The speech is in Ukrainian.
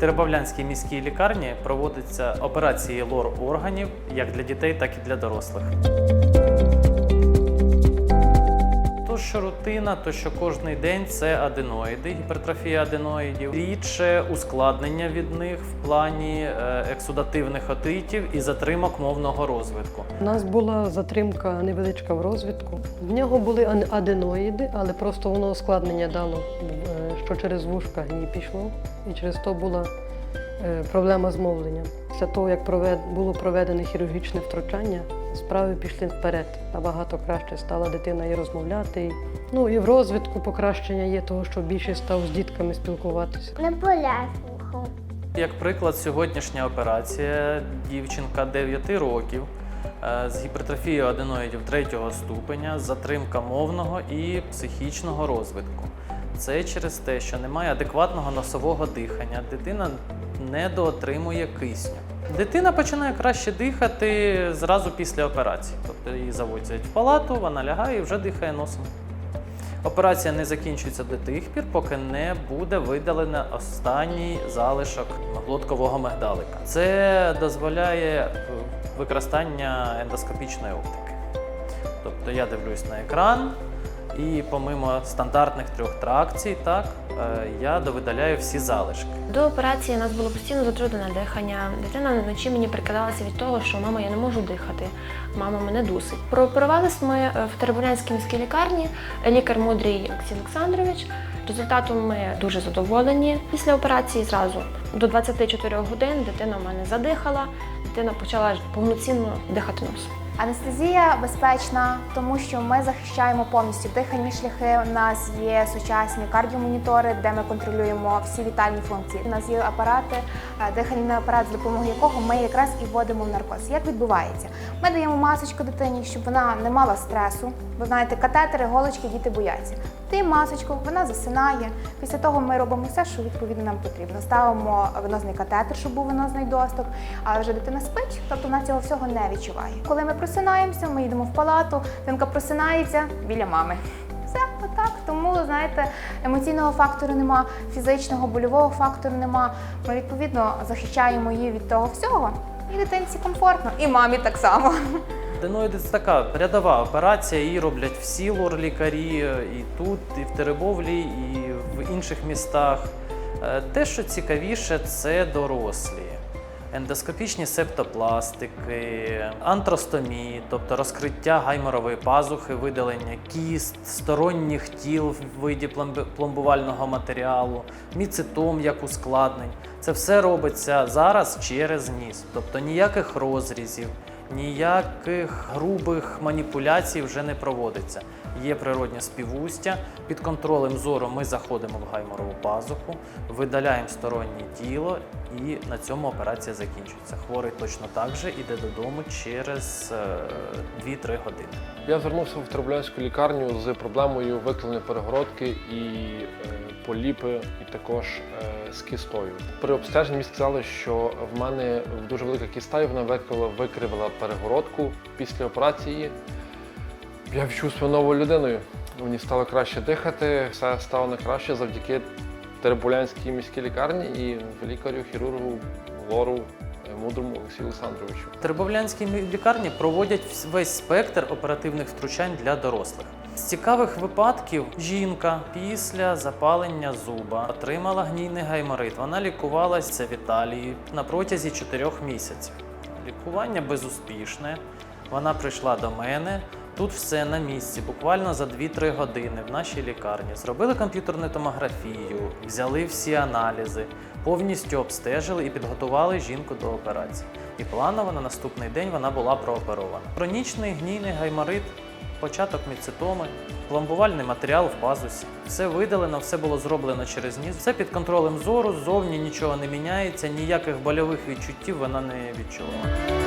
Теребовлянській міській лікарні проводяться операції лор органів як для дітей, так і для дорослих. Що рутина, то що кожний день це аденоїди, гіпертрофія аденоїдів, рідше ускладнення від них в плані е, ексудативних отитів і затримок мовного розвитку. У нас була затримка невеличка в розвитку. В нього були аденоїди, але просто воно ускладнення дало, е, що через вушка гній пішло, і через то була е, проблема з мовленням. Після того, як провед- було проведене хірургічне втручання, справи пішли вперед. Набагато краще стала дитина і розмовляти. І, ну і в розвитку покращення є того, що більше став з дітками спілкуватися. Не болять. Як приклад, сьогоднішня операція дівчинка 9 років е, з гіпертрофією аденоїдів 3 ступеня, затримка мовного і психічного розвитку. Це через те, що немає адекватного носового дихання, дитина недоотримує кисню. Дитина починає краще дихати зразу після операції. Тобто її заводять в палату, вона лягає і вже дихає носом. Операція не закінчується до тих пір, поки не буде видалено останній залишок глоткового мигдалика. Це дозволяє е, використання ендоскопічної оптики. Тобто я дивлюсь на екран, і помимо стандартних трьох тракцій, так, е, я довидаляю всі залишки. До операції нас було постійно затруднене дихання. Дитина вночі мені прикидалася від того, що мама, я не можу дихати, мама мене дусить. Прооперувались ми е, в Теребовлянській міській лікарні. Лікар мудрий Олексій Олександрович. Результатом ми дуже задоволені. Після операції зразу до 24 годин дитина в мене задихала, дитина почала повноцінно дихати носом. Анестезія безпечна, тому що ми захищаємо повністю дихальні шляхи. У нас є сучасні кардіомонітори, де ми контролюємо всі вітальні функції. У нас є апарати, е, дихальний апарат, з допомогою якого ми якраз і вводимо в наркоз. Як відбувається? Ми даємо масочку дитині, щоб вона не мала стресу. Ви знаєте, катетери, голочки діти бояться. Даємо масочку, вона засинає. Після того ми робимо все, що відповідно нам потрібно. Ставимо венозний катетер, щоб був венозний доступ. А вже дитина спить, тобто вона цього всього не відчуває. Коли ми просинаємося, ми йдемо в палату, дитинка просинається біля мами. Все отак. Тому знаєте, емоційного фактору нема, фізичного, больового фактору нема. Ми відповідно захищаємо її від того всього. І дитинці комфортно, і мамі так само. Аденоїди це така рядова операція, її роблять всі лор-лікарі, і тут, і в Теребовлі, і в інших містах. Е, Те, що цікавіше, це дорослі. Ендоскопічні септопластики, антростомії, тобто розкриття гайморової пазухи, видалення кіст, сторонніх тіл в виді пломбувального матеріалу, міцитом як ускладнень. Це все робиться зараз через ніс, тобто ніяких розрізів, ніяких грубих маніпуляцій вже не проводиться. Є природнє співустя. Під контролем зору ми заходимо в гайморову пазуху, видаляємо стороннє тіло, і на цьому операція закінчується. Хворий точно так же іде додому через е, 2-3 години. Я звернувся в Теребовлянську лікарню з проблемою викликаної перегородки і е, поліпи, і також е, з кістою. При обстеженні мені сказали, що в мене дуже велика кіста, і вона викрила, викривила перегородку після операції. Я відчув себе новою людиною. Мені стало краще дихати, все стало на краще завдяки Теребовлянській міській лікарні і лікарю, хірургу Лору Мудрому Олексію Олександровичу. Теребовлянській лікарні проводять весь спектр оперативних втручань для дорослих. З цікавих випадків жінка після запалення зуба отримала гнійний гайморит. Вона лікувалася в Італії на протязі 4 місяців. Лікування безуспішне. Вона прийшла до мене. Тут все на місці, буквально за 2-3 години в нашій лікарні. Зробили комп'ютерну томографію, взяли всі аналізи, повністю обстежили і підготували жінку до операції. І планово на наступний день вона була прооперована. Хронічний гнійний гайморит, початок міцитоми, пломбувальний матеріал в пазусі. Все видалено, все було зроблено через ніс. Все під контролем зору, ззовні нічого не міняється, ніяких больових відчуттів вона не відчувала.